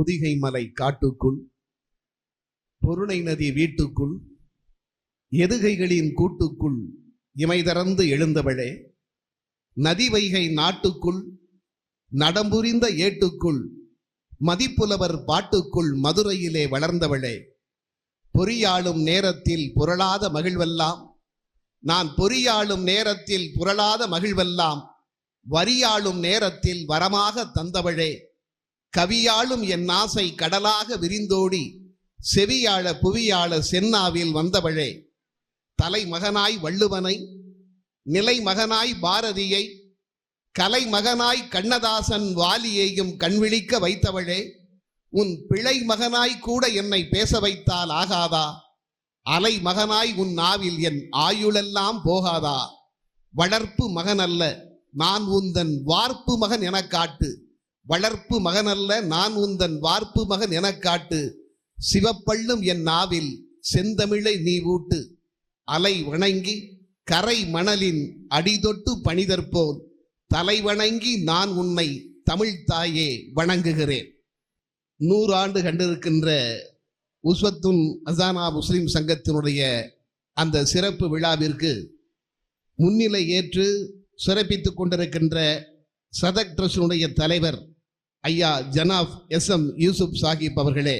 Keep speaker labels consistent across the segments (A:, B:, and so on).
A: பொதிகை மலை காட்டுக்குள் பொருணை நதி வீட்டுக்குள் எதுகைகளின் கூட்டுக்குள் இமைதறந்து எழுந்தவளே நதி வைகை நாட்டுக்குள் நடம்புரிந்த ஏட்டுக்குள் மதிப்புலவர் பாட்டுக்குள் மதுரையிலே வளர்ந்தவளே பொறியாளும் நேரத்தில் புரளாத மகிழ்வெல்லாம் நான் பொறியாளும் நேரத்தில் புரளாத மகிழ்வெல்லாம் வரியாளும் நேரத்தில் வரமாக தந்தவளே கவியாளும் என் ஆசை கடலாக விரிந்தோடி செவியாழ புவியாழ சென்னாவில் வந்தவழே தலைமகனாய் வள்ளுவனை நிலை மகனாய் பாரதியை கலை மகனாய் கண்ணதாசன் வாலியையும் கண்விழிக்க வைத்தவளே உன் பிழை மகனாய் கூட என்னை பேச வைத்தால் ஆகாதா? அலை மகனாய் உன் நாவில் என் ஆயுளெல்லாம் போகாதா? வளர்ப்பு மகன் அல்ல நான் உந்தன் வார்ப்பு மகன் எனக் காட்டு வளர்ப்பு மகன் அல்ல நான் உந்தன் வார்ப்பு மகன் எனக் காட்டு. சிவப்பள்ளும் என் நாவில் செந்தமிழை நீ ஊட்டு. அலை வணங்கி கரை மணலின் அடிதொட்டு பணிதற்போல். தலை வணங்கி நான் உன்னை தமிழ் தாயே வணங்குகிறேன். நூறு ஆண்டு கண்டிருக்கின்ற உஸ்வத்துன் அசானா முஸ்லிம் சங்கத்தினுடைய அந்த சிறப்பு விழாவிற்கு முன்னிலை ஏற்று சிறப்பித்துக் கொண்டிருக்கின்ற சதக் ட்ரஸ்டினுடைய தலைவர் ஐயா ஜனாப் எஸ் எம் யூசுப் சாஹிப் அவர்களே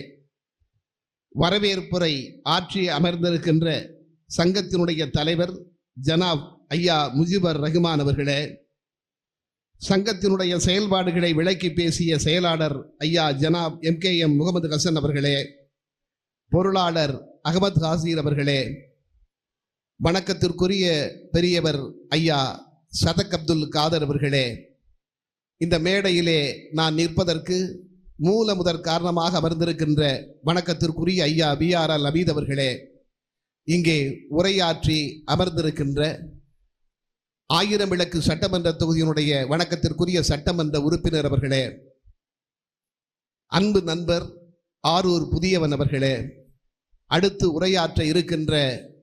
A: வரவேற்புரை ஆற்றி அமர்ந்திருக்கின்ற சங்கத்தினுடைய தலைவர் ஜனாப் ஐயா முஜிபர் ரஹ்மான் அவர்களே சங்கத்தினுடைய செயல்பாடுகளை விளக்கி பேசிய செயலாளர் ஐயா Janab M K M Mohammed Hasan அவர்களே பொருளாளர் அகமது ஹாசீர் அவர்களே வணக்கத்திற்குரிய பெரியவர் ஐயா சதக் அப்துல் காதர் அவர்களே இந்த மேடையிலே நான் நிற்பதற்கு மூல முதற் காரணமாக அமர்ந்திருக்கின்ற வணக்கத்திற்குரிய ஐயா பி ஆர் ஆர் அபீத் அவர்களே இங்கே உரையாற்றி அமர்ந்திருக்கின்ற ஆயிரம் விளக்கு சட்டமன்ற தொகுதியினுடைய வணக்கத்திற்குரிய சட்டமன்ற உறுப்பினர் அவர்களே அன்பு நண்பர் ஆரூர் புதியவன் அவர்களே அடுத்து உரையாற்ற இருக்கின்ற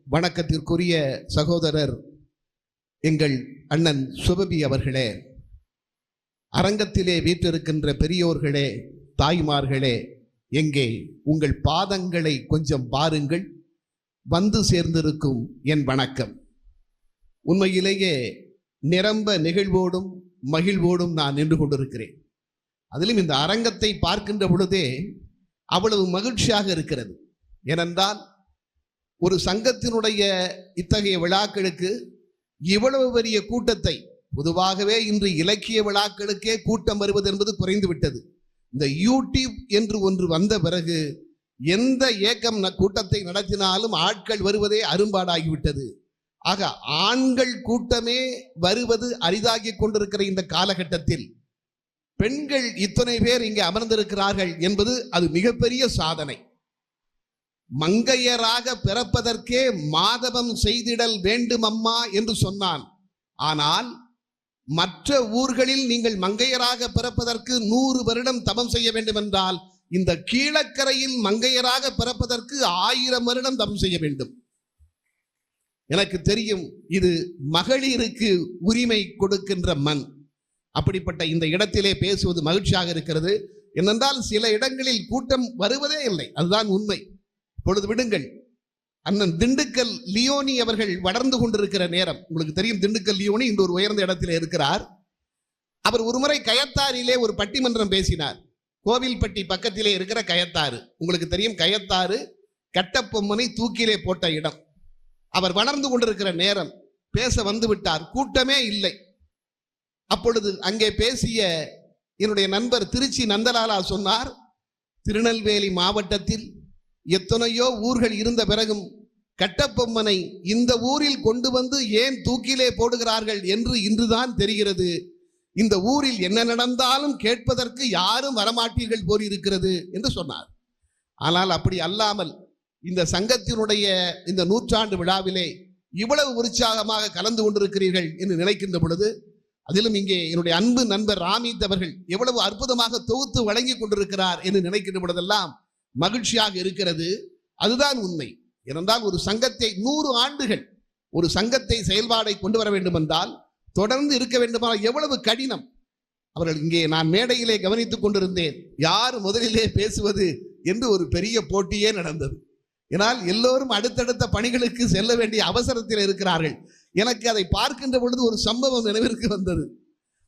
A: வணக்கத்திற்குரிய சகோதரர் எங்கள் அண்ணன் சுபபி அவர்களே அரங்கத்திலே வீற்றிருக்கின்ற பெரியோர்களே தாய்மார்களே எங்கே உங்கள் பாதங்களை கொஞ்சம் பாருங்கள். வந்து சேர்ந்திருக்கும் என் வணக்கம். உண்மையிலேயே நிரம்ப நிகழ்வோடும் மகிழ்வோடும் நான் நின்று கொண்டிருக்கிறேன். அதிலும் இந்த அரங்கத்தை பார்க்கின்ற பொழுதே அவ்வளவு மகிழ்ச்சியாக இருக்கிறது. ஏனென்றால் ஒரு சங்கத்தினுடைய இத்தகைய விழாக்களுக்கு இவ்வளவு பெரிய கூட்டத்தை பொதுவாகவே இன்று இலக்கிய விழாக்களுக்கே கூட்டம் வருவது என்பது குறைந்து விட்டது இந்த யூடியூப் என்று ஒன்று வந்த பிறகு எந்த இயக்கம் கூட்டத்தை நடத்தினாலும் ஆட்கள் வருவதே அரும்பாடாகிவிட்டது. ஆக ஆண்கள் கூட்டமே வருவது அரிதாகி கொண்டிருக்கிற இந்த காலகட்டத்தில் பெண்கள் இத்தனை பேர் இங்கே அமர்ந்திருக்கிறார்கள் என்பது அது மிகப்பெரிய சாதனை. மங்கையராக பிறப்பதற்கே மாதவம் செய்திடல் வேண்டும் அம்மா என்று சொன்னான். ஆனால் மற்ற ஊர்களில் நீங்கள் மங்கையராக பிறப்பதற்கு நூறு வருடம் தபம் செய்ய வேண்டும் என்றால் இந்த கீழக்கரையில் மங்கையராக பிறப்பதற்கு ஆயிரம் வருடம் தபம் செய்ய வேண்டும். எனக்கு தெரியும் இது மகளிருக்கு உரிமை கொடுக்கின்ற மண். அப்படிப்பட்ட இந்த இடத்திலே பேசுவது மகிழ்ச்சியாக இருக்கிறது. என்னென்றால் சில இடங்களில் கூட்டம் வருவதே இல்லை. அதுதான் உண்மை. பொழுது விடுங்கள். அண்ணன் திண்டுக்கல் லியோனி அவர்கள் வளர்ந்து கொண்டிருக்கிற நேரம். உங்களுக்கு தெரியும் திண்டுக்கல் லியோனி இன்று ஒரு உயர்ந்த இடத்திலே இருக்கிறார். அவர் ஒருமுறை கயத்தாரிலே ஒரு பட்டிமன்றம் பேசினார். கோவில்பட்டி பக்கத்திலே இருக்கிற கயத்தாறு. உங்களுக்கு தெரியும் கயத்தாறு கட்டப்பொம்மனை தூக்கிலே போட்ட இடம். அவர் வளர்ந்து கொண்டிருக்கிற நேரம். பேச வந்து விட்டார். கூட்டமே இல்லை. அப்பொழுது அங்கே பேசிய என்னுடைய நண்பர் திருச்சி நந்தலாலா சொன்னார் திருநெல்வேலி மாவட்டத்தில் எத்தனையோ ஊர்கள் இருந்த பிறகும் கட்டப்பொம்மனை இந்த ஊரில் கொண்டு வந்து ஏன் தூக்கிலே போடுகிறார்கள் என்று இன்றுதான் தெரிகிறது. இந்த ஊரில் என்ன நடந்தாலும் கேட்பதற்கு யாரும் வரமாட்டீர்கள் போல் என்று சொன்னார். ஆனால் அப்படி அல்லாமல் இந்த சங்கத்தினுடைய இந்த நூற்றாண்டு விழாவிலே இவ்வளவு உற்சாகமாக கலந்து கொண்டிருக்கிறீர்கள் என்று நினைக்கின்ற பொழுது அதிலும் இங்கே என்னுடைய அன்பு நண்பர் ராமித் அவர்கள் எவ்வளவு அற்புதமாக தொகுத்து வழங்கி கொண்டிருக்கிறார் என்று நினைக்கின்ற பொழுதெல்லாம் மகிழ்ச்சியாக இருக்கிறது அதுதான் உண்மை. இருந்தால் ஒரு சங்கத்தை நூறு ஆண்டுகள் ஒரு சங்கத்தை செயல்பாடை கொண்டு வர வேண்டும் என்றால் தொடர்ந்து இருக்க வேண்டுமானால் எவ்வளவு கடினம். அவர்கள் இங்கே நான் மேடையிலே கவனித்துக் கொண்டிருந்தேன் யார் முதலிலே பேசுவது என்று ஒரு பெரிய போட்டியே நடந்தது. ஏனால் எல்லோரும் அடுத்தடுத்த பணிகளுக்கு செல்ல வேண்டிய அவசரத்தில் இருக்கிறார்கள். எனக்கு அதை பார்க்கின்ற பொழுது ஒரு சம்பவம் நினைவிற்கு வந்தது.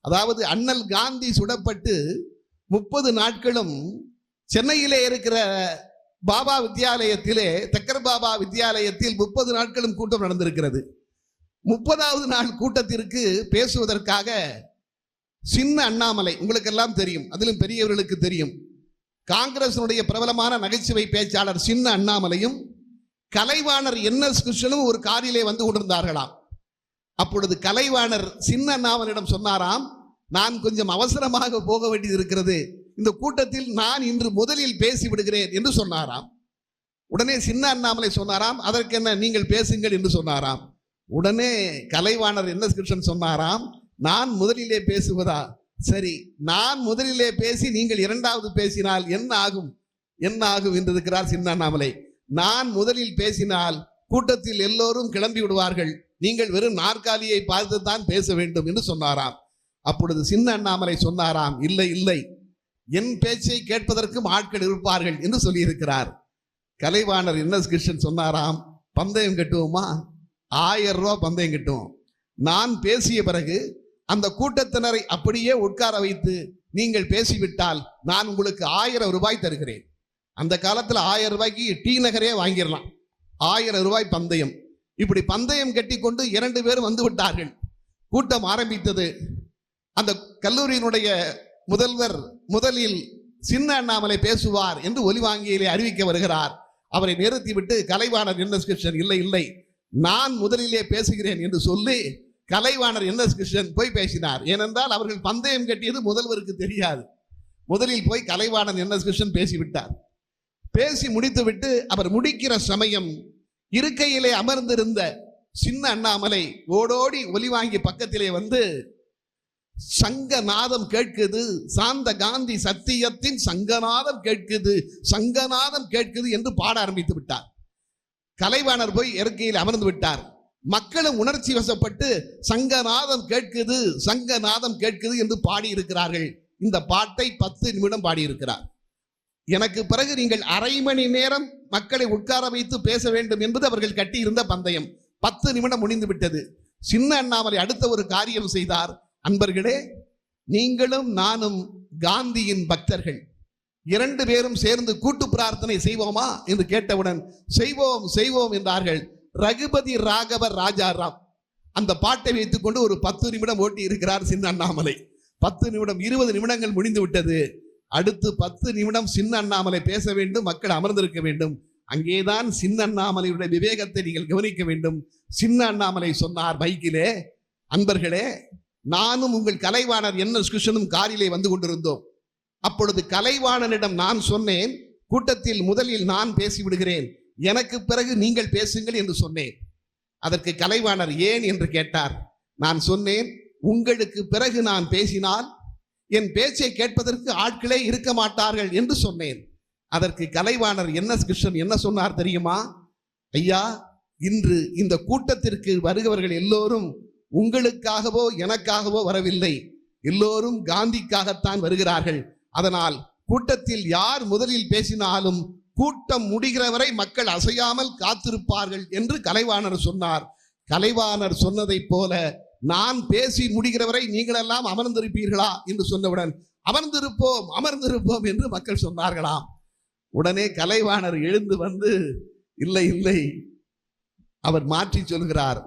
A: அதாவது அண்ணல் காந்தி சுடப்பட்டு முப்பது நாட்களும் சென்னையிலே இருக்கிற பாபா வித்யாலயத்திலே தக்கர் பாபா வித்யாலயத்தில் முப்பது நாட்களும் கூட்டம் நடந்திருக்கிறது. முப்பதாவது நாள் கூட்டத்திற்கு பேசுவதற்காக சின்ன அண்ணாமலை உங்களுக்கெல்லாம் தெரியும் அதிலும் பெரியவர்களுக்கு தெரியும். காங்கிரசினுடைய பிரபலமான நகைச்சுவை பேச்சாளர் சின்ன அண்ணாமலையும் கலைவாணர் என் எஸ் கிருஷ்ணனும் ஒரு காரிலே வந்து கொண்டிருந்தார்களாம். அப்பொழுது கலைவாணர் சின்ன அண்ணாமலிடம் சொன்னாராம் நான் கொஞ்சம் அவசரமாக போக வேண்டியது இருக்கிறது. இந்த கூட்டத்தில் நான் இன்று முதலில் பேசி விடுகிறேன் என்று சொன்னாராம். உடனே சின்ன அண்ணாமலை சொன்னாராம் அதற்கு என்ன நீங்கள் பேசுங்கள் என்று சொன்னாராம். உடனே கலைவாணர் என்ன கிருஷ்ணன் சொன்னாராம் நான் முதலிலே பேசுவதா? சரி நான் முதலிலே பேசி நீங்கள் இரண்டாவது பேசினால் என்ன ஆகும்? என்ன ஆகும்? என்று இருக்கிறார் சின்ன அண்ணாமலை. நான் முதலில் பேசினால் கூட்டத்தில் எல்லோரும் கிளம்பி விடுவார்கள். நீங்கள் வெறும் நாற்காலியை பார்த்து தான் பேச வேண்டும் என்று சொன்னாராம். அப்பொழுது சின்ன அண்ணாமலை சொன்னாராம் இல்லை இல்லை. என் பேச்சை கேட்பதற்கும் ஆட்கள் இருப்பார்கள் என்று சொல்லியிருக்கிறார். கலைவாணர் என் எஸ் கிருஷ்ணன் சொன்னாராம் பந்தயம் கட்டுவோமா? ஆயிரம் ரூபா பந்தயம் கட்டுவோம். நான் பேசிய பிறகு அந்த கூட்டத்தினரை அப்படியே உட்கார வைத்து நீங்கள் பேசிவிட்டால் நான் உங்களுக்கு ஆயிரம் ரூபாய் தருகிறேன். அந்த காலத்தில் ஆயிரம் ரூபாய்க்கு டி நகரே வாங்கிடலாம். ஆயிரம் ரூபாய் பந்தயம். இப்படி பந்தயம் கட்டி கொண்டு இரண்டு பேரும் வந்து விட்டார்கள். கூட்டம் ஆரம்பித்தது. அந்த கல்லூரியினுடைய முதல்வர் முதலில் சின்ன அண்ணாமலை பேசுவார் என்று ஒலிவாங்கியிலே அறிவிக்க வருகிறார். அவரை நிறுத்திவிட்டு கலைவாணர் என் எஸ் கிருஷ்ணன் இல்லை இல்லை. நான் முதலிலே பேசுகிறேன் என்று சொல்லி கலைவாணர் என் எஸ் கிருஷ்ணன் போய் பேசினார். ஏனென்றால் அவர்கள் பந்தயம் கட்டியது முதல்வருக்கு தெரியாது. முதலில் போய் கலைவாணர் என் எஸ் கிருஷ்ணன் பேசிவிட்டார். பேசி முடித்துவிட்டு அவர் முடிக்கிற சமயம் இருக்கையிலே அமர்ந்திருந்த சின்ன அண்ணாமலை ஓடோடி ஒலி வாங்கி பக்கத்திலே வந்து சங்கநாதம் கேட்குது. சாந்த காந்தி சத்தியத்தின் சங்கநாதம் கேட்குது. சங்கநாதம் கேட்குது என்று பாட ஆரம்பித்து விட்டார். கலைவாணர் போய் இறக்கையில் அமர்ந்து விட்டார். மக்களும் உணர்ச்சி வசப்பட்டு சங்கநாதம் கேட்குது சங்கநாதம் கேட்குது என்று பாடியிருக்கிறார்கள். இந்த பாட்டை பத்து நிமிடம் பாடியிருக்கிறார். எனக்கு பிறகு நீங்கள் அரை மணி நேரம் மக்களை உட்கார வைத்து பேச வேண்டும் என்பது அவர்கள் கட்டியிருந்த பந்தயம். பத்து நிமிடம் முடிந்து விட்டது. சின்ன அண்ணாமலை அடுத்த ஒரு காரியம் செய்தார். அன்பர்களே நீங்களும் நானும் காந்தியின் பக்தர்கள். இரண்டு பேரும் சேர்ந்து கூட்டு பிரார்த்தனை செய்வோமா? என்று கேட்டவுடன் செய்வோம் செய்வோம் என்றார்கள் ரகுபதி ராகவ ராஜாராம். அந்த பாட்டை வைத்துக்கொண்டு ஒரு பத்து நிமிடம் ஓட்டி இருக்கிறார் சின்ன அண்ணாமலை பத்து நிமிடம் இருபது நிமிடங்கள் முடிந்து விட்டது. அடுத்து பத்து நிமிடம் சின்ன அண்ணாமலை பேச வேண்டும் மக்கள் அமர்ந்திருக்க வேண்டும். அங்கேதான் சின்ன அண்ணாமலையுடைய விவேகத்தை நீங்கள் கவனிக்க வேண்டும். சின்ன அண்ணாமலை சொன்னார் பைக்கிலே. அன்பர்களே நானும் உங்கள் கலைவாணர் என்ன கிருஷ்ணனும் காரிலே வந்து கொண்டிருந்தோம். அப்பொழுது கலைவாணனிடம் நான் சொன்னேன் கூட்டத்தில் முதலில் நான் பேசிவிடுகிறேன் எனக்கு பிறகு நீங்கள் பேசுங்கள் என்று சொன்னேன். அதற்கு கலைவாணர் ஏன் என்று கேட்டார். நான் சொன்னேன் உங்களுக்கு பிறகு நான் பேசினால் என் பேச்சை கேட்பதற்கு ஆட்களே இருக்க மாட்டார்கள் என்று சொன்னேன். அதற்கு கலைவாணர் என்ன கிருஷ்ணன் என்ன சொன்னார் தெரியுமா? ஐயா இன்று இந்த கூட்டத்திற்கு வருகிறவர்கள் எல்லோரும் உங்களுக்காகவோ எனக்காகவோ வரவில்லை. எல்லோரும் காந்திக்காகத்தான் வருகிறார்கள். அதனால் கூட்டத்தில் யார் முதலில் பேசினாலும் கூட்டம் முடிகிற வரை மக்கள் அசையாமல் காத்திருப்பார்கள் என்று கலைவாணர் சொன்னார். கலைவாணர் சொன்னதைப் போல நான் பேசி முடிகிறவரை நீங்களெல்லாம் அமர்ந்திருப்பீர்களா என்று சொன்னவுடன் அமர்ந்திருப்போம் அமர்ந்திருப்போம் என்று மக்கள் சொன்னார்களாம். உடனே கலைவாணர் எழுந்து வந்து இல்லை இல்லை அவர் மாற்றி சொல்கிறார்.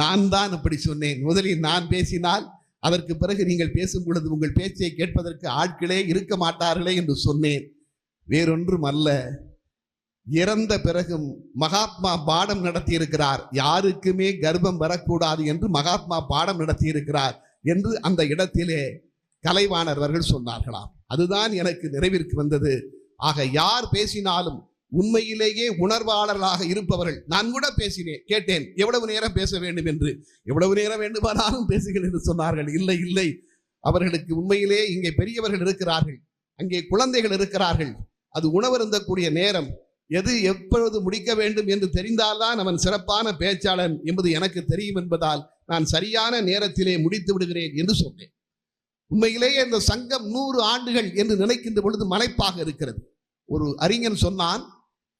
A: நான் தான் அப்படி சொன்னேன். முதலில் நான் பேசினால் அதற்கு பிறகு நீங்கள் பேசும் பொழுது உங்கள் பேச்சை கேட்பதற்கு ஆட்களே இருக்க மாட்டார்களே என்று சொன்னேன். வேறொன்றும் அல்ல. இறந்த பிறகும் மகாத்மா பாடம் நடத்தியிருக்கிறார். யாருக்குமே கர்ப்பம் வரக்கூடாது என்று மகாத்மா பாடம் நடத்தியிருக்கிறார் என்று அந்த இடத்திலே கலைவாணர் அவர்கள் சொன்னார்களாம். அதுதான் எனக்கு நிறைவிற்கு வந்தது. ஆக யார் பேசினாலும் உண்மையிலேயே உணர்வாளர்களாக இருப்பவர்கள். நான் கூட பேசினேன் கேட்டேன் எவ்வளவு நேரம் பேச வேண்டும் என்று? எவ்வளவு நேரம் வேண்டுமானாலும் பேசுகிறேன் என்று சொன்னார்கள். இல்லை இல்லை. அவர்களுக்கு உண்மையிலே இங்கே பெரியவர்கள் இருக்கிறார்கள். அங்கே குழந்தைகள் இருக்கிறார்கள். அது உணவருந்தக்கூடிய நேரம். எது எப்பொழுது முடிக்க வேண்டும் என்று தெரிந்தால்தான் அவன் சிறப்பான பேச்சாளன் என்பது எனக்கு தெரியும் என்பதால் நான் சரியான நேரத்திலே முடித்து விடுகிறேன் என்று சொன்னேன். உண்மையிலேயே இந்த சங்கம் நூறு ஆண்டுகள் என்று நினைக்கின்ற பொழுது மலைப்பாக இருக்கிறது. ஒரு அறிஞன் சொன்னான்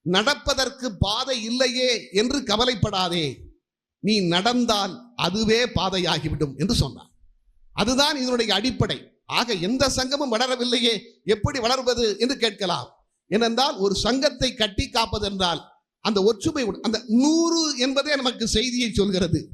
A: நடப்பதற்கு பாதை இல்லையே என்று கவலைப்படாதே. நீ நடந்தால் அதுவே பாதையாகிவிடும் என்று சொன்னார். அதுதான் இதனுடைய அடிப்படை. ஆக எந்த சங்கமும் வளரவில்லையே எப்படி வளர்வது என்று கேட்கலாம். ஏனென்றால் ஒரு சங்கத்தை கட்டி காப்பதென்றால் அந்த ஒற்றுமை அந்த நூறு என்பதே நமக்கு செய்தியை சொல்கிறது.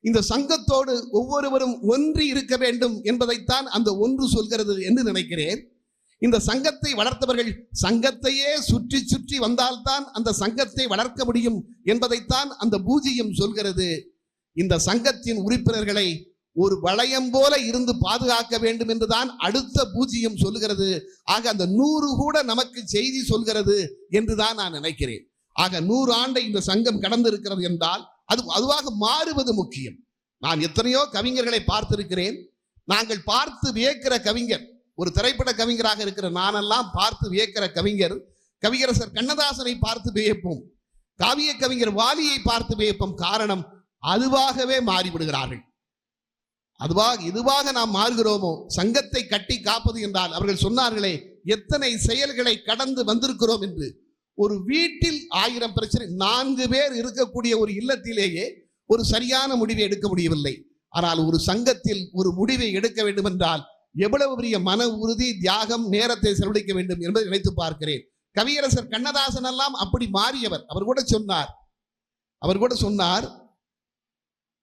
A: இந்த சங்கத்தோடு ஒவ்வொருவரும் ஒன்றி இருக்க வேண்டும் என்பதைத்தான் அந்த ஒன்று சொல்கிறது என்று நினைக்கிறேன். இந்த சங்கத்தை வளர்த்தவர்கள் சங்கத்தையே சுற்றி சுற்றி வந்தால்தான் அந்த சங்கத்தை வளர்க்க முடியும் என்பதைத்தான் அந்த பூஜ்யம் சொல்கிறது. இந்த சங்கத்தின் உறுப்பினர்களை ஒரு வளையம் போல இருந்து பாதுகாக்க வேண்டும் என்றுதான் அடுத்த பூஜ்யம் சொல்லுகிறது. ஆக அந்த நூறு கூட நமக்கு செய்தி சொல்கிறது என்றுதான் நான் நினைக்கிறேன். ஆக நூறு ஆண்டை இந்த சங்கம் கடந்திருக்கிறது என்றால் அது அதுவாக மாறுவது முக்கியம். நான் எத்தனையோ கவிஞர்களை பார்த்திருக்கிறேன். நாங்கள் பார்த்து வியக்கிற கவிஞர் ஒரு திரைப்பட கவிஞராக இருக்கிற நானெல்லாம் பார்த்து வியக்கிற கவிஞர் கவியரசர் கண்ணதாசனை பார்த்து வியப்போம். காவிய கவிஞர் வாலியை பார்த்து வியப்போம். காரணம் அதுவாகவே மாறிவிடுகிறார்கள். அதுவாக இதுவாக நாம் மாறுகிறோமோ சங்கத்தை கட்டி காப்பது என்றால் அவர்கள் சொன்னார்களே எத்தனை செயல்களை கடந்து வந்திருக்கிறோம் என்று. ஒரு வீட்டில் ஆயிரம் பிரச்சனை நான்கு பேர் இருக்கக்கூடிய ஒரு இல்லத்திலேயே ஒரு சரியான முடிவை எடுக்க முடியவில்லை. ஆனால் ஒரு சங்கத்தில் ஒரு முடிவை எடுக்க வேண்டும் என்றால் எவ்வளவு பெரிய மன உறுதி தியாகம் நேரத்தை செலவழிக்க வேண்டும் என்பதை நினைத்து பார்க்கிறேன். கவியரசர் கண்ணதாசன் எல்லாம் அப்படி மாறியவர். அவர் கூட சொன்னார். அவர் கூட சொன்னார்.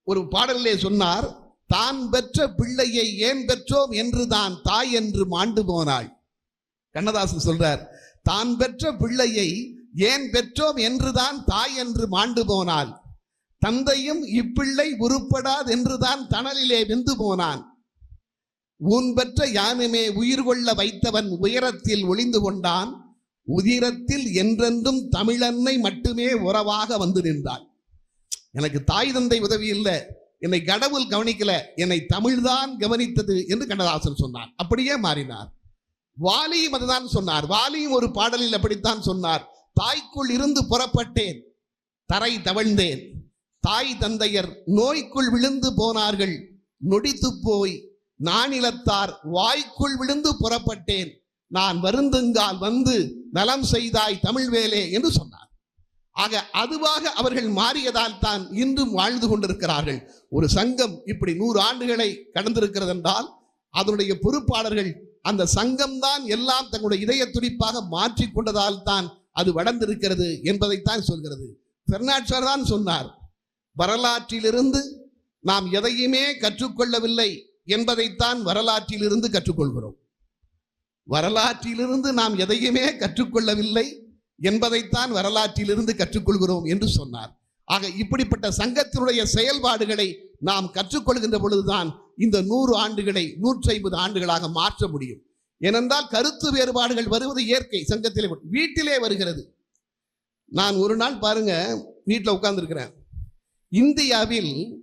A: ஒரு பாடலிலே சொன்னார் தான் பெற்ற பிள்ளையை ஏன் பெற்றோம் என்று தான் தாய் என்று மாண்டு போனாள். கண்ணதாசன் சொல்றார் தான் பெற்ற பிள்ளையை ஏன் பெற்றோம் என்றுதான் தாய் என்று மாண்டு போனாள். தந்தையும் இப்பிள்ளை உருப்படாது என்றுதான் தணலிலே வெந்து போனான். ஊன்பற்ற யானுமே உயிர் கொள்ள வைத்தவன் உயரத்தில் ஒளிந்து கொண்டான் உதிரத்தில் என்றென்றும் தமிழன்னை மட்டுமே உறவாக வந்து நின்றாள். எனக்கு தாய் தந்தை உதவி இல்லை என்னை கடவுள் கவனிக்கல என்னை தமிழ்தான் கவனித்தது என்று கண்ணதாசன் சொன்னார். அப்படியே மாறினார். வாலியும் அதுதான் சொன்னார். வாலியும் ஒரு பாடலில் அப்படித்தான் சொன்னார். தாய்க்குள் இருந்து புறப்பட்டேன் தரை தவழ்ந்தேன். தாய் தந்தையர் நோய்க்குள் விழுந்து போனார்கள் நொடித்து போய் நானிலத்தார் வாய்க்குள் விழுந்து புறப்பட்டேன். நான் வருந்துங்கால் வந்து நலம் செய்தாய் தமிழ் வேலே என்று சொன்னார். ஆக அதுவாக அவர்கள் மாறியதால் தான் இன்றும் வாழ்ந்து கொண்டிருக்கிறார்கள். ஒரு சங்கம் இப்படி நூறு ஆண்டுகளை கடந்திருக்கிறது என்றால் அதனுடைய பொறுப்பாளர்கள் அந்த சங்கம்தான் எல்லாம் தங்களுடைய இதய துடிப்பாக மாற்றிக் கொண்டதால் தான் அது வளர்ந்திருக்கிறது என்பதைத்தான் சொல்கிறது. பெர்னாட்சர் தான் சொன்னார் வரலாற்றிலிருந்து நாம் எதையுமே கற்றுக்கொள்ளவில்லை. என்பதைத்தான் வரலாற்றிலிருந்து கற்றுக்கொள்கிறோம். வரலாற்றிலிருந்து நாம் எதையுமே கற்றுக்கொள்ளவில்லை என்பதைத்தான் வரலாற்றிலிருந்து கற்றுக்கொள்கிறோம் என்று சொன்னார். ஆக இப்படிப்பட்ட சங்கத்தினுடைய செயல்பாடுகளை நாம் கற்றுக்கொள்கின்ற பொழுதுதான் இந்த நூறு ஆண்டுகளை நூற்றி ஐம்பது ஆண்டுகளாக மாற்ற முடியும். ஏனென்றால் கருத்து வேறுபாடுகள் வருவது இயற்கை சங்கத்திலே வீட்டிலே வருகிறது. நான் ஒரு நாள் பாருங்க வீட்டில் உட்கார்ந்துருக்கிறேன். இந்தியாவில்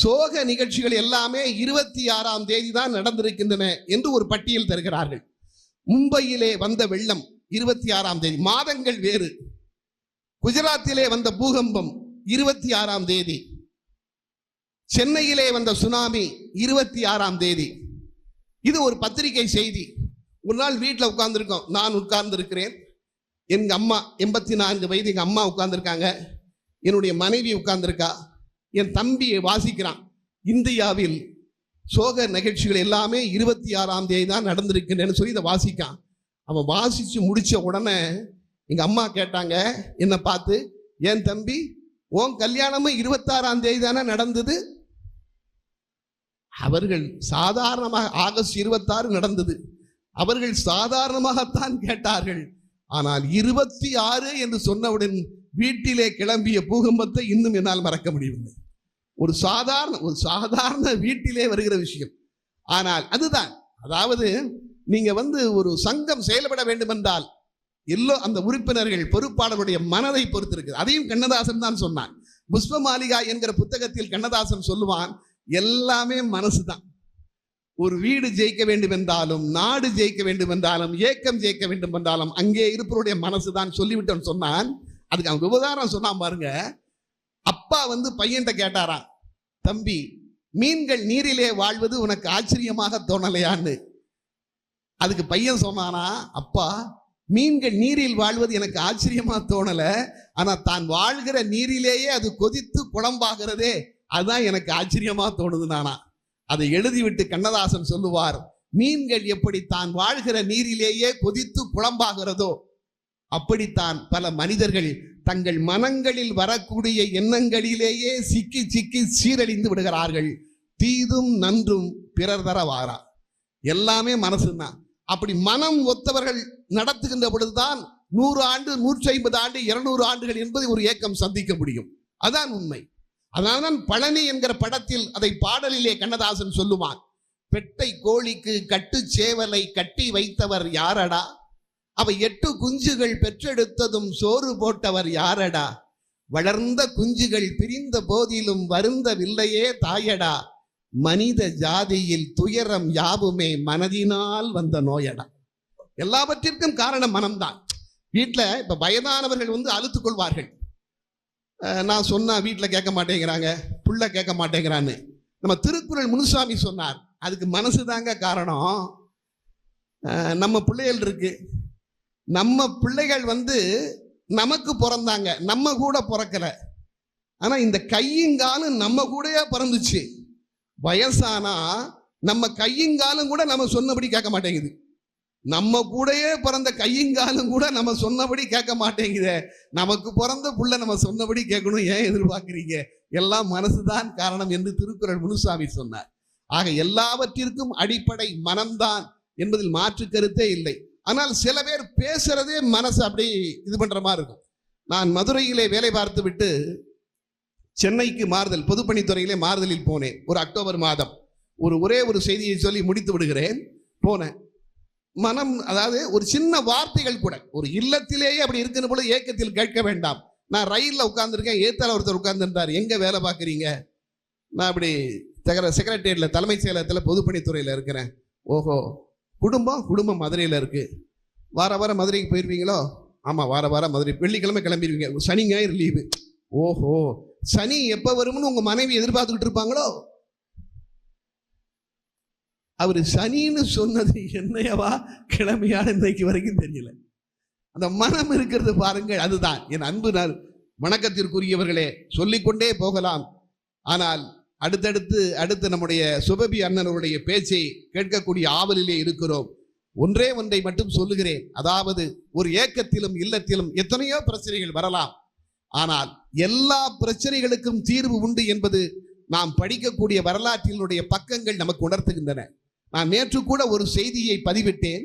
A: சோக நிகழ்ச்சிகள் எல்லாமே இருபத்தி ஆறாம் தேதி தான் நடந்திருக்கின்றன என்று ஒரு பட்டியல் தருகிறார்கள். மும்பையிலே வந்த வெள்ளம் இருபத்தி ஆறாம் தேதி. மாதங்கள் வேறு. குஜராத்திலே வந்த பூகம்பம் இருபத்தி ஆறாம் தேதி. சென்னையிலே வந்த சுனாமி இருபத்தி ஆறாம் தேதி. இது ஒரு பத்திரிகை செய்தி. ஒரு நாள் வீட்டில் உட்கார்ந்துருக்கோம். நான் உட்கார்ந்துருக்கிறேன். எங்கள் அம்மா எண்பத்தி நான்கு வயது எங்கள் அம்மா உட்கார்ந்துருக்காங்க. என்னுடைய மனைவி உட்கார்ந்துருக்கா. என் தம்பி வாசிக்கிறான். இந்தியாவில் சோக நிகழ்ச்சிகள் எல்லாமே இருபத்தி ஆறாம் தேதி தான் நடந்திருக்குன்னு சொல்லி இதை வாசிக்கான். அவன் வாசித்து முடிச்ச உடனே எங்கள் அம்மா கேட்டாங்க என்னை பார்த்து என் தம்பி உன் கல்யாணமும் இருபத்தாறாம் தேதி தானே நடந்தது? அவர்கள் சாதாரணமாக ஆகஸ்ட் இருபத்தாறு நடந்தது. அவர்கள் சாதாரணமாகத்தான் கேட்டார்கள். ஆனால் இருபத்தி ஆறு என்று சொன்னவுடன் வீட்டிலே கிளம்பிய பூகம்பத்தை இன்னும் என்னால் மறக்க முடியவில்லை. ஒரு சாதாரண ஒரு சாதாரண வீட்டிலே வருகிற விஷயம். ஆனால் அதுதான் அதாவது நீங்க வந்து ஒரு சங்கம் செயல்பட வேண்டும் என்றால் எல்லோ அந்த உறுப்பினர்கள் பொறுப்பாளருடைய மனதை பொறுத்திருக்கு அதையும் கண்ணதாசன் தான் சொன்னான். புஷ்ப மாளிகா என்கிற புத்தகத்தில் கண்ணதாசன் சொல்லுவான் எல்லாமே மனசு தான் ஒரு வீடு ஜெயிக்க வேண்டும் என்றாலும் நாடு ஜெயிக்க வேண்டும் என்றாலும் ஏக்கம் ஜெயிக்க வேண்டும் என்றாலும் அங்கே இருப்பவருடைய மனசு தான் சொல்லிவிட்டோன்னு சொன்னான். அதுக்கு அவங்க உபகாரம் சொன்னான் பாருங்க. அப்பா வந்து பையன்கிட்ட கேட்டாராம் தம்பி மீன்கள் நீரிலே வாழ்வது உனக்கு ஆச்சரியமாக தோணலையான்னு? அதுக்கு பையன் சொன்னானா அப்பா மீன்கள் நீரில் வாழ்வது எனக்கு ஆச்சரியமா தோணல ஆனா தான் வாழ்கிற நீரிலேயே அது கொதித்து குழம்பாகிறதே அதுதான் எனக்கு ஆச்சரியமா தோணுது நானா அதை எழுதிவிட்டு கண்ணதாசன் சொல்லுவார் மீன்கள் எப்படி தான் வாழ்கிற நீரிலேயே கொதித்து குழம்பாகிறதோ அப்படித்தான் பல மனிதர்கள் தங்கள் மனங்களில் வரக்கூடிய எண்ணங்களிலேயே சிக்கி சிக்கி சீரழிந்து விடுகிறார்கள். தீதும் நன்றும் பிறர் தர வாரா. எல்லாமே மனசுதான் அப்படி மனம் ஒத்தவர்கள் நடத்துகின்ற பொழுதுதான் நூறு ஆண்டு நூற்றி ஐம்பது ஆண்டு இருநூறு ஆண்டுகள் என்பதை ஒரு ஏக்கம் சந்திக்க முடியும். அதான் உண்மை. அதனால்தான் பழனி என்கிற படத்தில் அதை பாடலிலே கண்ணதாசன் சொல்லுவான். பெட்டை கோழிக்கு கட்டு சேவலை கட்டி வைத்தவர் யாரடா? அவ எட்டு குஞ்சுகள் பெற்றெடுத்ததும் சோறு போட்டவர் யாரடா? வளர்ந்த குஞ்சுகள் பிரிந்த போதிலும் வருந்தவில்லையே தாயடா. மனித ஜாதியில் துயரம் யாவுமே மனதினால் வந்த நோயடா. எல்லாவற்றிற்கும் காரணம் மனம்தான். வீட்டில் இப்ப வயதானவர்கள் வந்து அழுத்து கொள்வார்கள். நான் சொன்னா வீட்டில் கேட்க மாட்டேங்கிறாங்க புள்ள கேட்க மாட்டேங்கிறான்னு. நம்ம திருக்குறள் முனுசாமி சொன்னார். அதுக்கு மனசு தாங்க காரணம் நம்ம பிள்ளைகள் இருக்கு. நம்ம பிள்ளைகள் வந்து நமக்கு பிறந்தாங்க. நம்ம கூட பிறக்கல. ஆனா இந்த கையுங்காலும் நம்ம கூடயே பிறந்துச்சு. வயசானா நம்ம கையுங்காலும் கூட நம்ம சொன்னபடி கேட்க மாட்டேங்குது. நம்ம கூடயே பிறந்த கையுங்காலும் கூட நம்ம சொன்னபடி கேட்க மாட்டேங்குதே. நமக்கு பிறந்த புள்ள நம்ம சொன்னபடி கேட்கணும் ஏன் எதிர்பார்க்குறீங்க? எல்லாம் மனசுதான் காரணம் என்று திருக்குறள் முனுசாமி சொன்னார். ஆக எல்லாவற்றிற்கும் அடிப்படை மனம்தான் என்பதில் மாற்று கருத்தே இல்லை. ஆனால் சில பேர் பேசுறதே மனசு அப்படி இது பண்ற மாதிரி இருக்கும். நான் மதுரையிலே வேலை பார்த்து விட்டு சென்னைக்கு மாறுதல் பொதுப்பணித்துறையிலே மாறுதலில் போனேன். ஒரு அக்டோபர் மாதம். ஒரு ஒரே ஒரு செய்தியை சொல்லி முடித்து விடுகிறேன். போனேன். மனம் அதாவது ஒரு சின்ன வார்த்தைகள் கூட ஒரு இல்லத்திலேயே அப்படி இருக்கிற போல ஏக்கத்தில் கேட்க வேண்டாம். நான் ரயிலில் உட்காந்துருக்கேன் ஏத்தால ஒருத்தர் உட்கார்ந்துருந்தார். எங்க வேலை பார்க்குறீங்க? நான் அப்படி தகர செக்ரட்டேரியட்ல தலைமைச் செயலகத்தில் பொதுப்பணித்துறையில் இருக்கிறேன். ஓஹோ. குடும்பம் குடும்பம் மதுரையில் இருக்குது வார வாரம் மதுரைக்கு போயிருவீங்களோ? ஆமாம் வார வாரம் மதுரை. வெள்ளிக்கிழமை கிளம்பிடுவீங்க சனி ஞாயிறு லீவு. ஓஹோ. சனி எப்போ வரும்னு உங்கள் மனைவி எதிர்பார்த்துக்கிட்டு இருப்பாங்களோ? அவர் சனின்னு சொன்னது என்னையவா? கிழமையான இன்றைக்கு வரைக்கும் தெரியல. அந்த மனம் இருக்கிறது பாருங்கள் அதுதான். என் அன்பு நாள் வணக்கத்திற்குரியவர்களே சொல்லிக்கொண்டே போகலாம். ஆனால் அடுத்தடுத்து அடுத்து நம்முடைய சுபபி அண்ணனுடைய பேச்சை கேட்கக்கூடிய ஆவலிலே இருக்கிறோம். ஒன்றே ஒன்றை மட்டும் சொல்லுகிறேன். அதாவது ஒரு ஏக்கத்திலும் இல்லத்திலும் எத்தனையோ பிரச்சனைகள் வரலாம். ஆனால் எல்லா பிரச்சனைகளுக்கும் தீர்வு உண்டு என்பது நாம் படிக்கக்கூடிய வரலாற்றினுடைய பக்கங்கள் நமக்கு உணர்த்துகின்றன. நான் நேற்று கூட ஒரு செய்தியை பதிவிட்டேன்.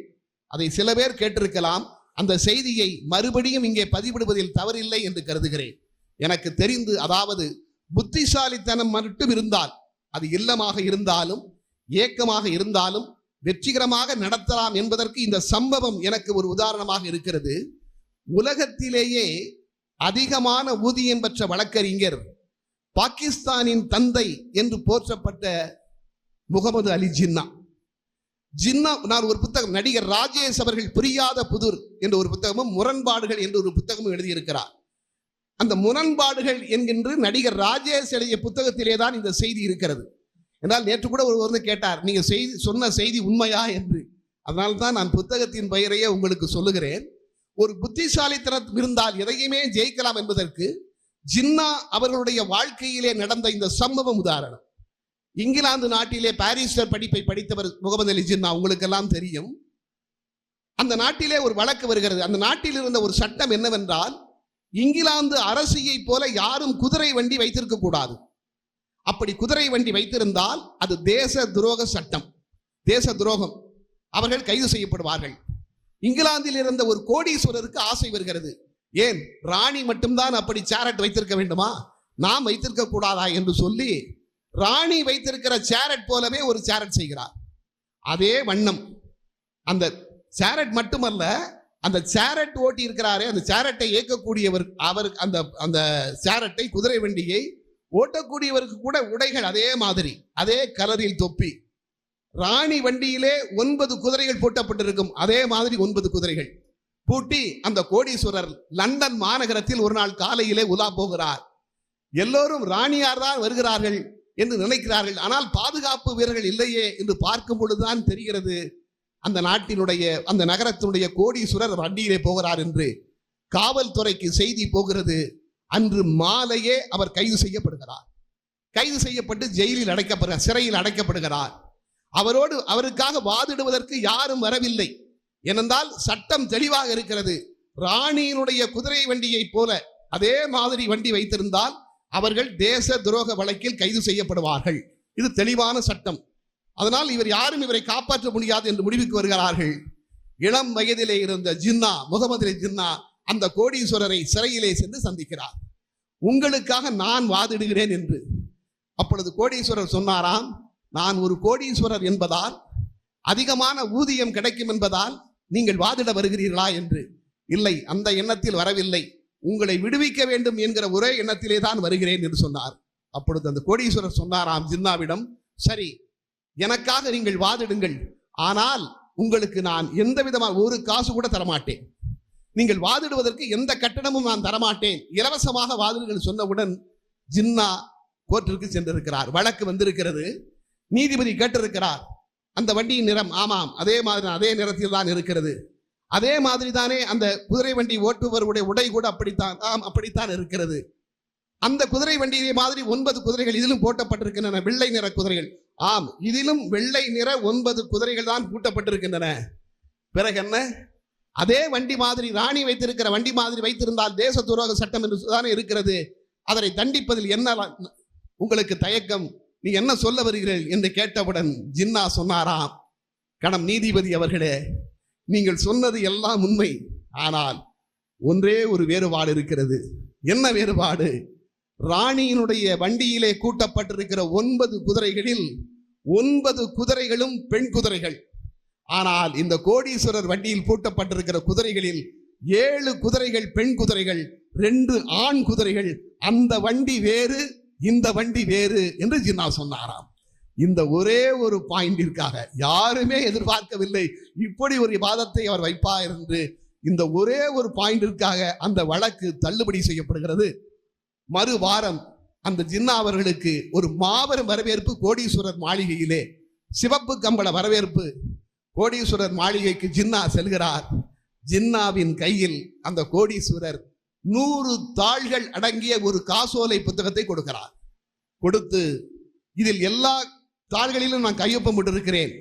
A: அதை சில பேர் கேட்டிருக்கலாம். அந்த செய்தியை மறுபடியும் இங்கே பதிவிடுவதில் தவறில்லை என்று கருதுகிறேன். எனக்கு தெரிந்து அதாவது புத்திசாலித்தனம் மட்டும் இருந்தால் அது இல்லமாக இருந்தாலும் ஏக்கமாக இருந்தாலும் வெற்றிகரமாக நடத்தலாம் என்பதற்கு இந்த சம்பவம் எனக்கு ஒரு உதாரணமாக இருக்கிறது. உலகத்திலேயே அதிகமான ஊதியம் பெற்ற வழக்கறிஞர் பாகிஸ்தானின் தந்தை என்று போற்றப்பட்ட முகமது அலி ஜின்னா. ஜின்னா நான் ஒரு புத்தகம் நடிகர் ராஜேஷ் அவர்கள் புரியாத புதிர் என்ற ஒரு புத்தகமும் முரண்பாடுகள் என்று ஒரு புத்தகமும் எழுதியிருக்கிறார். அந்த முரண்பாடுகள் என்கின்ற நடிகர் ராஜேஷ் எழுதிய புத்தகத்திலே தான் இந்த செய்தி இருக்கிறது. என்றால் நேற்று கூட ஒரு வந்து கேட்டார் நீங்க செய்தி சொன்ன செய்தி உண்மையா என்று? அதனால தான் நான் புத்தகத்தின் பெயரையே உங்களுக்கு சொல்லுகிறேன். ஒரு புத்திசாலித்தனம் இருந்தால் எதையுமே ஜெயிக்கலாம் என்பதற்கு ஜின்னா அவர்களுடைய வாழ்க்கையிலே நடந்த இந்த சம்பவம் உதாரணம். இங்கிலாந்து நாட்டிலே பாரிஸ்டர் படிப்பை படித்தவர் முகமது அலி ஜின்னா உங்களுக்கெல்லாம் தெரியும். அந்த நாட்டிலே ஒரு வழக்கு வருகிறது. அந்த நாட்டில் இருந்த ஒரு சட்டம் என்னவென்றால் இங்கிலாந்து அரசியை போல யாரும் குதிரை வண்டி வைத்திருக்க கூடாது. அப்படி குதிரை வண்டி வைத்திருந்தால் அது தேச துரோக சட்டம். தேச துரோகம். அவர்கள் கைது செய்யப்படுவார்கள். இங்கிலாந்தில் இருந்த ஒரு கோடீஸ்வரருக்கு ஆசை வருகிறது. ஏன்? ராணி மட்டும்தான் அப்படி சேரட் வைத்திருக்க வேண்டுமா? நாம் வைத்திருக்க கூடாதா என்று சொல்லி ராணி வைத்திருக்கிற சேரட் போலவே ஒரு சேரட் செய்கிறார். அதே வண்ணம். அந்த சேரட் மட்டுமல்ல அந்த சேரட் ஓட்டி இருக்கிறாரே அந்த சேரட்டை இயக்கக்கூடியவர் அவர் அந்த அந்த சேரட்டை குதிரை வண்டியை ஓட்டக்கூடியவருக்கு கூட உடைகள் அதே மாதிரி அதே கலரில் தொப்பி. ராணி வண்டியிலே ஒன்பது குதிரைகள் பூட்டப்பட்டிருக்கும் அதே மாதிரி ஒன்பது குதிரைகள். பூட்டி அந்த கோடீஸ்வரர் லண்டன் மாநகரத்தில் ஒரு நாள் காலையிலே உலா போகிறார். எல்லோரும் ராணியார் தான் வருகிறார்கள் என்று நினைக்கிறார்கள். ஆனால் பாதுகாப்பு வீரர்கள் இல்லையே என்று பார்க்கும் பொழுதுதான் தெரிகிறது. அந்த நாட்டினுடைய அந்த நகரத்தினுடைய கோடீஸ்வரர் வண்டியிலே போகிறார் என்று காவல்துறைக்கு செய்தி போகிறது. அன்று மாலையே அவர் கைது செய்யப்படுகிறார். கைது செய்யப்பட்டு ஜெயிலில் அடைக்கப்படுகிறார் சிறையில் அடைக்கப்படுகிறார். அவரோடு அவருக்காக வாதிடுவதற்கு யாரும் வரவில்லை. ஏனென்றால் சட்டம் தெளிவாக இருக்கிறது. ராணியினுடைய குதிரை வண்டியைப் போல அதே மாதிரி வண்டி வைத்திருந்தால் அவர்கள் தேச துரோக வழக்கில் கைது செய்யப்படுவார்கள். இது தெளிவான சட்டம். அதனால் இவர் யாரும் இவரை காப்பாற்ற முடியாது என்று முடிவுக்கு வருகிறார்கள். இளம் வயதிலே இருந்த ஜின்னா முகமது ஜின்னா அந்த கோடீஸ்வரரை சிறையிலே சென்று சந்திக்கிறார். உங்களுக்காக நான் வாதிடுகிறேன் என்று. அப்பொழுது கோடீஸ்வரர் சொன்னாராம் நான் ஒரு கோடீஸ்வரர் என்பதால் அதிகமான ஊதியம் கிடைக்கும் என்பதால் நீங்கள் வாதிட வருகிறீர்களா என்று. இல்லை அந்த எண்ணத்தில் வரவில்லை. உங்களை விடுவிக்க வேண்டும் என்கிற ஒரே எண்ணத்திலே தான் வருகிறேன் என்று சொன்னார். அப்பொழுது அந்த கோடீஸ்வரர் சொன்னாராம் ஜின்னாவிடம் சரி எனக்காக நீங்கள் வாதிடுங்கள். ஆனால் உங்களுக்கு நான் எந்த விதமான ஒரு காசு கூட தரமாட்டேன். நீங்கள் வாதிடுவதற்கு எந்த கட்டணமும் நான் தரமாட்டேன். இலவசமாக வாதிடுங்கள் சொன்னவுடன் ஜின்னா கோர்ட்டிற்கு சென்றிருக்கிறார். வழக்கு வந்திருக்கிறது. நீதிபதி கேட்டிருக்கிறார். அந்த வண்டியின் நிறம் ஆமாம் அதே மாதிரி அதே நிறத்தில் தான் இருக்கிறது. அதே மாதிரி தானே அந்த குதிரை வண்டி ஓட்டுபவருடைய உடை கூட அப்படித்தான் ஆம் அப்படித்தான் இருக்கிறது. அந்த குதிரை வண்டியை மாதிரி ஒன்பது குதிரைகள் இதிலும் போட்டப்பட்டிருக்கின்றன. வெள்ளை நிற குதிரைகள். ஆம் இதிலும் வெள்ளை நிற ஒன்பது குதிரைகள் தான் பூட்டப்பட்டிருக்கின்றன. பிறகு என்ன? அதே வண்டி மாதிரி ராணி வைத்திருக்கிற வண்டி மாதிரி வைத்திருந்தால் தேச துரோக சட்டம் என்று தானே இருக்கிறது. அதனை தண்டிப்பதில் என்ன உங்களுக்கு தயக்கம்? நீ என்ன சொல்ல வருகிறீர்கள் என்று கேட்டவுடன் ஜின்னா சொன்னாராம் கணம் நீதிபதி அவர்களே நீங்கள் சொன்னது எல்லாம் உண்மை. ஆனால் ஒன்றே ஒரு வேறுபாடு இருக்கிறது. என்ன வேறுபாடு? ராணியினுடைய வண்டியிலே கூட்டப்பட்டிருக்கிற ஒன்பது குதிரைகளில் ஒன்பது குதிரைகளும் பெண் குதிரைகள். ஆனால் இந்த கோடீஸ்வரர் வண்டியில் பூட்டப்பட்டிருக்கிற குதிரைகளில் ஏழு குதிரைகள் பெண் குதிரைகள் ரெண்டு ஆண் குதிரைகள். அந்த வண்டி வேறு இந்த வண்டி வேறு என்று ஜின்னா சொன்னாராம். இந்த ஒரே ஒரு பாயிண்டிற்காக யாருமே எதிர்பார்க்கவில்லை. இப்படி ஒரு வாதத்தை அவர் வைப்பார் என்று இந்த ஒரே ஒரு பாயிண்டிற்காக அந்த வழக்கு தள்ளுபடி செய்யப்படுகிறது. மறு வாரம் அந்த ஜின்னா அவர்களுக்கு ஒரு மாபெரும் வரவேற்பு கோடீஸ்வரர் மாளிகையிலே சிவப்பு கம்பள வரவேற்பு. கோடீஸ்வரர் மாளிகைக்கு ஜின்னா செல்கிறார். ஜின்னாவின் கையில் அந்த கோடீஸ்வரர் நூறு தாள்கள் அடங்கிய ஒரு காசோலை புத்தகத்தை கொடுக்கிறார். கொடுத்து இதில் எல்லா தாள்களிலும் நான் கையொப்பம் போட்டிருக்கிறேன்.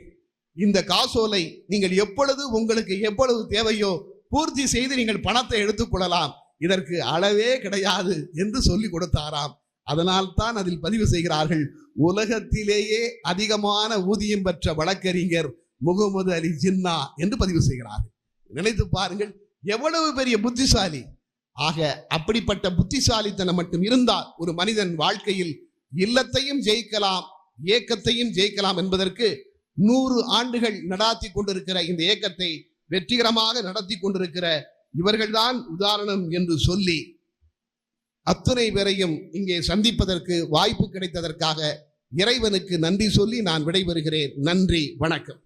A: இந்த காசோலை நீங்கள் எப்பொழுது உங்களுக்கு எவ்வளவு தேவையோ பூர்த்தி செய்து நீங்கள் பணத்தை எடுத்துக்கொள்ளலாம் இதற்கு அளவே கிடையாது என்று சொல்லி கொடுத்தாராம். அதனால் தான் அதில் பதிவு செய்கிறார்கள் உலகத்திலேயே அதிகமான ஊதியம் பெற்ற வழக்கறிஞர் முகமது அலி ஜின்னா என்று பதிவு செய்கிறார்கள். நினைத்து பாருங்கள் எவ்வளவு பெரிய புத்திசாலி. ஆக அப்படிப்பட்ட புத்திசாலித்தனம் மட்டும் இருந்தால் ஒரு மனிதன் வாழ்க்கையில் இல்லத்தையும் ஜெயிக்கலாம் இயக்கத்தையும் ஜெயிக்கலாம் என்பதற்கு நூறு ஆண்டுகள் நடாத்தி கொண்டிருக்கிற இந்த இயக்கத்தை வெற்றிகரமாக நடத்தி கொண்டிருக்கிற இவர்கள்தான் உதாரணம் என்று சொல்லி அத்துணை பேரையும் இங்கே சந்திப்பதற்கு வாய்ப்பு கிடைத்ததற்காக இறைவனுக்கு நன்றி சொல்லி நான் விடைபெறுகிறேன். நன்றி வணக்கம்.